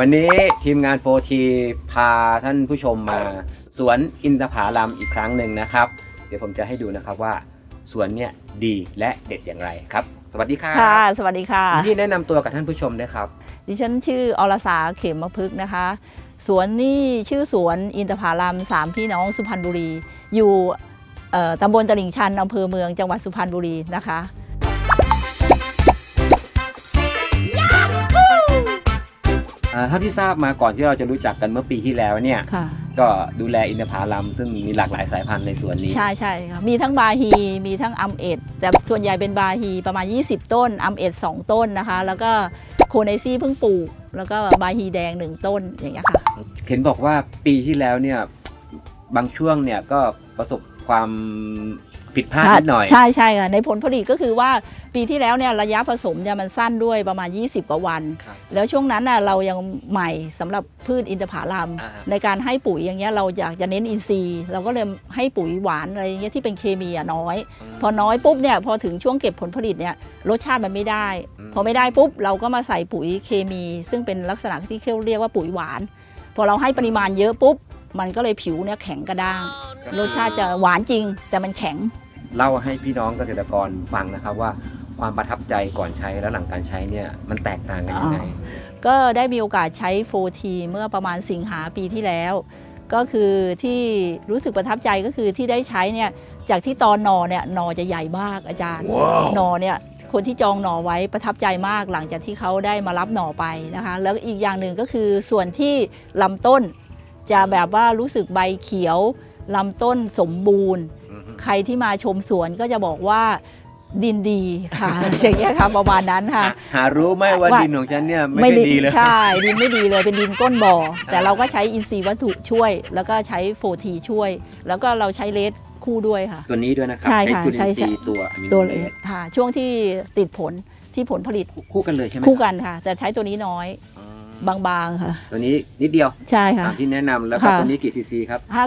วันนี้ทีมงานโฟทีพาท่านผู้ชมมาสวนอินทผลัมอีกครั้งหนึ่งนะครับ เดี๋ยวผมจะให้ดูนะครับว่าสวนเนี่ยดีและเด็ดอย่างไรครับ สวัสดีครับค่ะ สวัสดีค่ะ ที่แนะนำตัวกับท่านผู้ชมด้วยครับ ดิฉันชื่ออรสาเขมพฤกษ์นะคะ สวนนี่ชื่อสวนอินทผลัมสามพี่น้องสุพรรณบุรี อยู่เอ่อตำบลตลิ่งชันอำเภอเมืองจังหวัดสุพรรณบุรีนะคะ เท่าที่ทราบมาก่อนที่เราจะรู้จักกันเมื่อปีที่แล้วเนี่ยค่ะก็ดูแลอินทผลัมซึ่งมีหลากหลายสายพันธุ์ในสวนนี้ ใช่ใช่ค่ะมีทั้งบาฮีมีทั้งอัมเอ็ดแต่ส่วนใหญ่เป็นบาฮีประมาณ 20 ต้นอัมเอ็ด2ต้นนะคะ แล้วก็โคไนซี่เพิ่งปลูก แล้วก็บาฮีแดง1ต้นอย่างเงี้ยค่ะเห็นบอกว่าปีที่แล้วเนี่ยบางช่วงเนี่ยก็ประสบความ ผิดพลาดนิดหน่อย ใช่ใช่ค่ะในผลผลิตก็คือว่าปีที่แล้วเนี่ยระยะผสมเนี่ยมันสั้นด้วยประมาณ 20 กว่าวัน ครับแล้วช่วงนั้นน่ะเรายังใหม่สำหรับพืชอินทผลัม อ่าในการให้ปุ๋ยอย่างเงี้ยเราอยากจะเน้นอินทรีย์ เราก็เลยให้ปุ๋ยหวานอะไรอย่างเงี้ยที่เป็นเคมีอะน้อย พอน้อยปุ๊บเนี่ยพอถึงช่วงเก็บผลผลิตเนี่ยรสชาติมันไม่ได้ อืม พอไม่ได้ปุ๊บเราก็มาใส่ปุ๋ยเคมี ซึ่งเป็นลักษณะที่เขาเรียกว่าปุ๋ยหวาน พอเราให้ปริมาณเยอะปุ๊บ มันก็เลยผิวเนี่ยแข็งกระด้าง รสชาติจะหวานจริง แต่มันแข็ง เล่าให้พี่น้องเกษตรกรฟังนะครับว่าความประทับใจก่อนใช้และหลังการใช้เนี่ยมันแตกต่างกันยังไงอ๋อก็ได้มีโอกาสใช้โฟทีเมื่อประมาณสิงหาปีที่แล้ว ก็คือที่รู้สึกประทับใจก็คือที่ได้ใช้เนี่ยจากที่ตอนหนอเนี่ยหนอจะใหญ่มากอาจารย์หนอเนี่ยคนที่จองหนอไว้ประทับใจมากหลังจากที่เขาได้มารับหนอไปนะคะ แล้วอีกอย่างหนึ่งก็คือส่วนที่ลำต้น จะแบบว่ารู้สึกใบเขียวลำต้นสมบูรณ์ ใครที่มาชมสวนก็จะบอกว่าดินดีค่ะอย่างเงี้ยค่ะประมาณนั้นค่ะ หาหารู้ไหมว่าว่าดินของฉันเนี่ยไม่ได้ดีเลยใช่ดินไม่ดีเลยเป็นดินก้นบ่อ แต่เราก็ใช้อินทรีย์วัตถุช่วย แล้วก็ใช้โฟทีช่วย แล้วก็เราใช้เลสคู่ด้วยค่ะ ตัวนี้ด้วยนะครับใช่ค่ะจุลินใช่ทรีย์ตัวอะมิโนตัวเลเลสสค่ะช่วงที่ติดผลที่ผลผลิตคู่กันเลยใช่ไหมคู่กันค่ะ แต่ใช้ตัวนี้น้อยอ๋บางๆค่ะ ตัวนี้นิดเดียวใช่ค่ะตามที่แนะนำแล้วก็ค่ะตัวนี้กี่ซีซีครับถ้า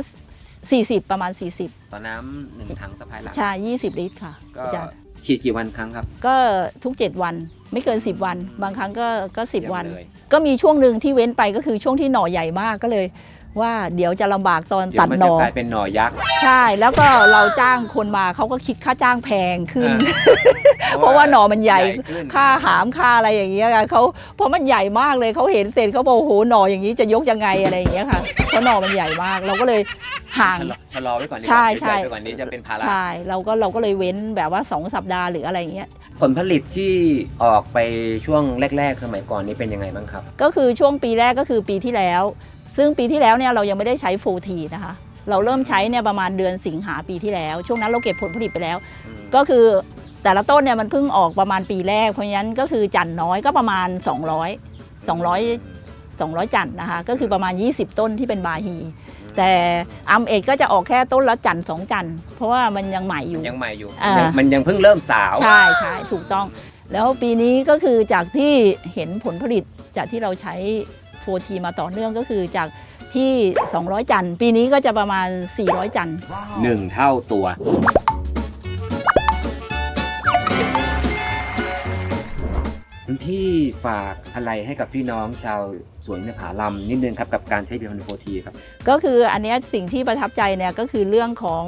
40ประมาณ40 ต่อน้ำหนึ่งถังสะพายหลังใช่20 ลิตรค่ะก็อาจารย์ฉีดกี่วันครั้งครับ ก็ทุก 7 วันไม่เกิน 10 วัน บางครั้งก็ก็ 10 วัน เยี่ยมเลย ก็มีช่วงหนึ่งที่เว้นไปก็คือช่วงที่หน่อใหญ่มากก็เลย ว่าเดี๋ยวจะลำบากตอนเดี๋ยตัวดมันหจะน่อกลายเป็นหน่อยักษ์ใช่แล้วก็เราจ้างคนมาเขาก็คิดค่าจ้างแพงขึ้นอ่าเพราะว่าหน่อมันใหญ่ ขึ้นค่าหามค่าอะไรอย่างเงี้ยค่ะเขาเพราะมันใหญ่มากเลยเขาเห็นเสร็จเขาบอกโอ้โหหน่ออย่างนี้จะยกยังไงอะไรอย่างเงี้ยค่ะเพราะหน่อมันใหญ่มาก เราก็เลยห่าง ชะลอชะลอไว้ก่อนดีกว่าใช่ใช่ เดี๋ยวใหญ่ไปกว่านี้จะเป็นภาระ ใช่เราก็เราก็เลยเว้นแบบว่า 2 สัปดาห์หรืออะไรอย่างเงี้ย ผลผลิตที่ออกไปช่วงแรก ๆ สมัยก่อนนี้เป็นยังไงบ้างครับ ก็คือช่วงปีแรกก็คือปีที่แล้ว ซึ่งปีที่แล้วเนี่ยเรายังไม่ได้ใช้โฟทีนะคะ เราเริ่มใช้เนี่ยประมาณเดือนสิงหาปีที่แล้ว ช่วงนั้นเราเก็บผลผลิตไปแล้ว ก็คือแต่ละต้นเนี่ยมันเพิ่งออกประมาณปีแรก เพราะฉะนั้นก็คือจันทร์น้อยก็ประมาณ 200 200 200 จันทร์นะคะ ก็คือประมาณ 20 ต้นที่เป็นบาฮี แต่อัมเอกก็จะออกแค่ต้นละจันทร์สองจันทร์เพราะว่ามันยังใหม่อยู่ ยังใหม่อยู่ อ่ามั มันยังเพิ่งเริ่มสาว ใช่ใช่ถูกต้อง แล้วปีนี้ก็คือจากที่เห็นผลผลิตจากที่เราใช้ โฟทีมาต่อเนื่องก็คือจากที่ 200 จันทร์ปีนี้ก็จะประมาณ 400 จันทร์หนึ่งเท่าตัว คุณพี่ฝากอะไรให้กับพี่น้องชาวสวนอินทผลัมนิดนึงครับกับการใช้เบียร์พันโฟทีครับ ก็คืออันเนี้ยสิ่งที่ประทับใจเนี่ยก็คือเรื่องของ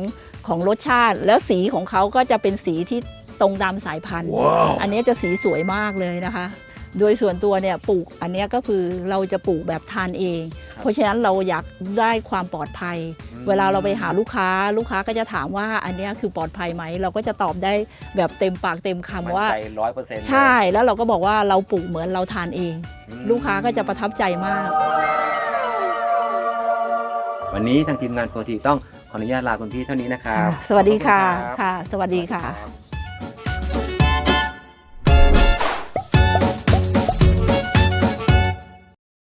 ของรสชาติ แล้วสีของเขาก็จะเป็นสีที่ตรงตามสายพันธุ์ อันเนี้ยจะสีสวยมากเลยนะคะ โดยส่วนตัวเนี่ยปลูกอันเนี้ยก็คือเราจะปลูกแบบทานเองครับเพราะฉะนั้นเราอยากได้ความปลอดภัย เวลาเราไปหาลูกค้าลูกค้าก็จะถามว่าอันเนี้ยคือปลอดภัยไหม เราก็จะตอบได้แบบเต็มปากเต็มคำมั่นว่าใจร้อยเปอร์เซ็นต์ใช่แล้วเราก็บอกว่าเราปลูกเหมือนเราทานเอง ลูกค้าก็จะประทับใจมาก วันนี้ทางทีมงานโฟทีต้องขออนุญาตลาคุณพี่เท่านี้นะครับสวัสดีค่ะขอบณรับค่ะ สวัสดีค่ะรับ